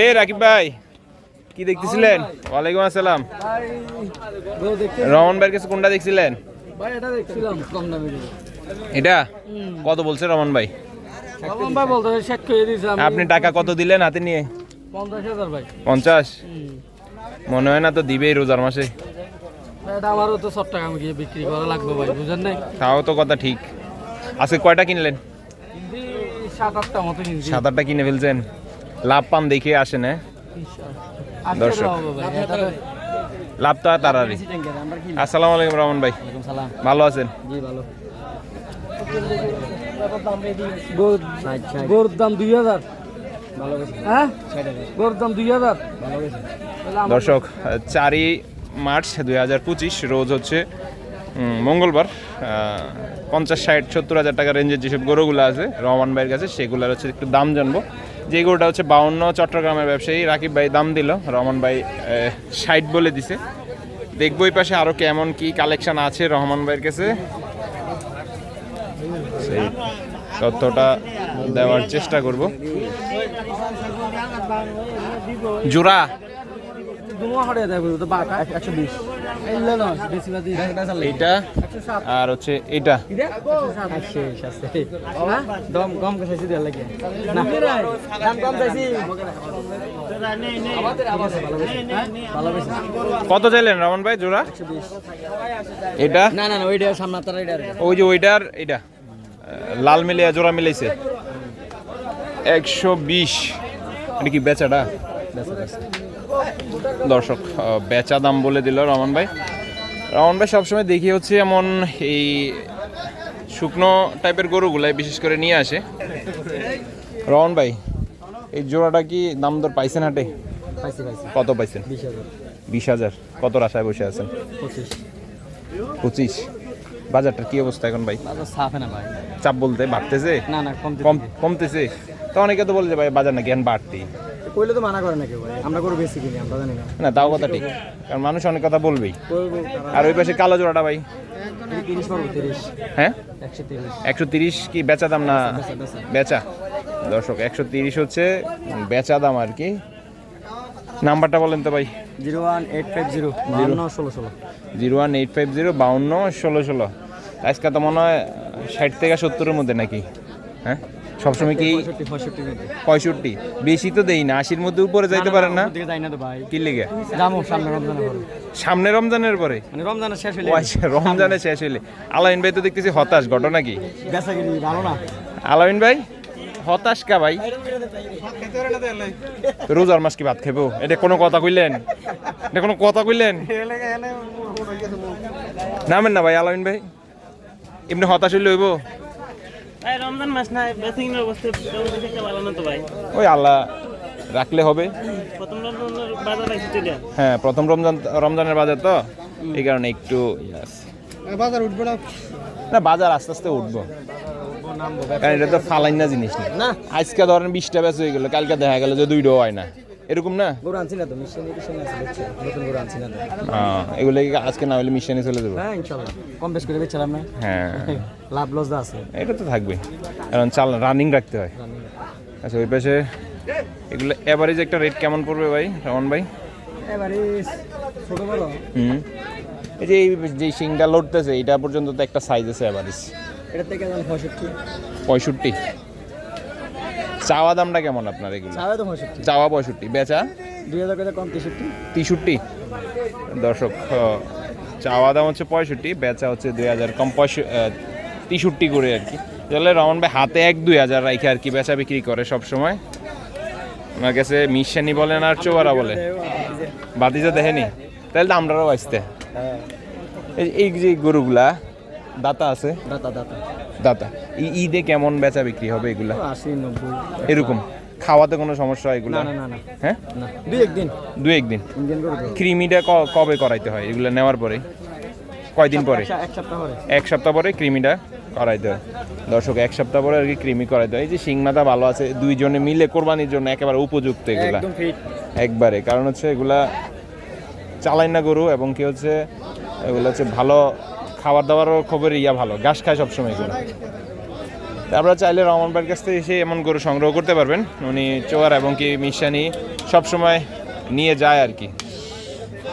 এ রাকিব ভাই কি দেখতেছিলেন? ওয়ালাইকুম আসসালাম। রমন ভাইয়ের কাছে কোনটা দেখছিলেন? এটা? দেখছিলাম এটা কত বলছে রমন ভাই? আপনি টাকা কত দিলেন হাতে নিয়ে? পঞ্চাশ? মনে হয় না তো দিবেই রোজার মাসে। আমারও তো সব টাকা গিয়ে বিক্রি করা লাগবে ভাই বুঝেন নাই তাও তো কথা ঠিক। আজকে কয়টা কিনলেন? সাত আটটা মতো হিন্দি সাত আটটা কিনে ফেলছেন। লাভ পান দেখে আসে না। দর্শক। লাভ তো তারারই আসসালামু আলাইকুম রহমান ভাই। ভালো আছেন? জি ভালো। গরুর দাম দুই হাজার। হ্যাঁ? গরুর দাম দুই হাজার। দর্শক চারই মার্চ দুই হাজার পঁচিশ রোজ হচ্ছে মঙ্গলবার। পঞ্চাশ ষাট সত্তর হাজার টাকা রেঞ্জের যেসব গরুগুলো আছে রহমান ভাইয়ের কাছে সেগুলোর হচ্ছে একটু দাম জানব। যে গরুটা হচ্ছে বাউন্ন চট্টগ্রামের ব্যবসায়ী, রাকিব ভাই দাম দিল, রহমান ভাই ষাট বলে দিছে। দেখব এই পাশে আরও কেমন কি কালেকশন আছে রহমান ভাইয়ের কাছে। সেই তথ্যটা দেওয়ার চেষ্টা করব। জোড়া? বিশ। কত চাইলেন রমন ভাই জোড়া? এটা না না ওইটা সামনে ওই যে ওইটার এটা লাল মিলিয়া, জোড়া মিলাইছে। একশো বিশ। এটা কি বেচাটা? দর্শক বেচা দাম বলে দিল রমন ভাই। রমন ভাই সবসময় দেখি হচ্ছে এমন এই শুকনো টাইপের গরুগুলাই বিশেষ করে নিয়ে আসে। রমন ভাই এই জোড়াটা কি দাম দর পাইছেন হাটে? কত পাইছেন? বিশ হাজার। কত আশায় বসে আছেন? পঁচিশ। বাজারটার কি অবস্থা এখন ভাই? চাপ বলতে বাড়তেছে? কমতেছে? তো অনেকে তো বলে যে ভাই বাজার নাকি এখন বাড়তি। কইলে তো মানা করে না কেউ আমরা বেশি কিনি আমরা জানি না। না তাও কথা ঠিক। কারণ মানুষ অনেক কথা বলবেই। আর ওই পাশে কালো জোড়াটা ভাই? হ্যাঁ? একশো তিরিশ। কি বেচা দাম না? বেচা, দর্শক একশো তিরিশ হচ্ছে বেচা দাম আর কি। নাম্বারটা বলেন তো ভাই। Zero one eight five zero ষোলো ষোলো। Zero one eight five zero বাউন্ন ষোলো ষোলো। আজকে তো মনে হয় ষাট থেকে সত্তরের মধ্যে নাকি? হ্যাঁ? সবসময় কি পঁয়ষট্টি বেশি তো দেই না আশির মধ্যে উপরে যাইতে পারেন না? কি লেগে? সামনে রমজানের পরে। রমজানের মানে রমজানের শেষ হলে রমজানের শেষ হইলে। আলাইন ভাই তো দেখতেছি হতাশ ঘটনা কি? আলাইন ভাই হতাশ কা ভাই? রোজার মাস কি ভাত খাব এটা কোনো কথা কইলেন? এটা কোনো কথা কইলেন? নামেন না ভাই আলাইন ভাই। এমনি হতাশ হইলে হইব? ভাই রমজান মাস না বেসিং অবস্থা একটা ভালো না তো ভাই? ওই আল্লাহ রাখলে হবে। প্রথম রমজানের বাজার চলে হ্যাঁ প্রথম রমজান রমজানের বাজার তো এই কারণে একটু ইয়ে বাজার উঠবে না? না বাজার আস্তে আস্তে উঠবো। কারণ এটা তো ফালাইন না জিনিস না। না। আজকে ধরেন বিশটা বেচ হয়ে গেল কালকে দেখা গেল যে দুইটাও হয় না। এরকম না? গরু আনছি না তো মিশন মিশন আছে দেখছি। নতুন গরু আনছি না। আহ, এগুলো কি আজকে না হলে মিশনে চলে যাব? হ্যাঁ ইনশাল্লাহ। কম বেশ করে বেচলাম না। হ্যাঁ। লাভ লস আছে। এটা তো থাকবে। কারণ চাল রানিং রাখতে হয়। আচ্ছা ওই পাশে এগুলো এভারেজ একটা রেট কেমন পড়বে ভাই রমন ভাই? এবারে ছোট বড় হুম। এই যে এই যে সিংটা লড়তেছে এটা পর্যন্ত তো একটা সাইজ আছে এভারেজ এটা থেকে পঁয়ষট্টি। পঁয়ষট্টি। চাওয়া দামটা কেমন আপনার এগুলো? চাবে তো পঁয়ষট্টি। চাওয়া পঁয়ষট্টি। বেচা? দুই হাজার করে কম তেষট্টি। তেষট্টি। দর্শক চাওয়া দাম হচ্ছে পঁয়ষট্টি বেচা হচ্ছে দুই হাজার। কম তেষট্টি করে আর কি। তাহলে রমন ভাই হাতে এক দুই হাজার রাখে আর কি বেচা বিক্রি করে সব সময় ওনার কাছে মিশানি বলেন আর চোয়ারা বলে। বাতিজা দেখেনি তাহলে তো আমরাও আসতে হ্যাঁ। এই যে গরুগুলা দাতা আছে? দাতা দাতা। দাতা। ঈদে কেমন বেচা বিক্রি হবে এগুলা? আশি নব্বই। এরকম? খাওয়াতে কোনো সমস্যা এগুলা? না না না না। হ্যাঁ? না। দুই একদিন। দু একদিন? ক্রিমিটা কবে করাইতে হয় এগুলো নেওয়ার পরে? কয়দিন পরে? এক সপ্তাহ পরে। এক সপ্তাহ পরে ক্রিমিটা করাইতে হয়। দর্শক এক সপ্তাহ পরে আর কি ক্রিমি করাইতে হয়। এই যে শিংমাথা ভালো আছে দুইজনে মিলে কোরবানির জন্য একেবারে উপযুক্ত এগুলা। একদম ফিট একবারে। কারণ হচ্ছে এগুলা চালাই না গরু এবং কি হচ্ছে এগুলো হচ্ছে ভালো খাবার দাবারও খবর ইয়া ভালো, ঘাস খায় সবসময় এগুলো। আপনারা চাইলে রহমান ভাইয়ের কাছ থেকে এসে এমন গরু সংগ্রহ করতে পারবেন। উনি চোয়ার এবং কি মিশানি সবসময় নিয়ে যায় আর কি।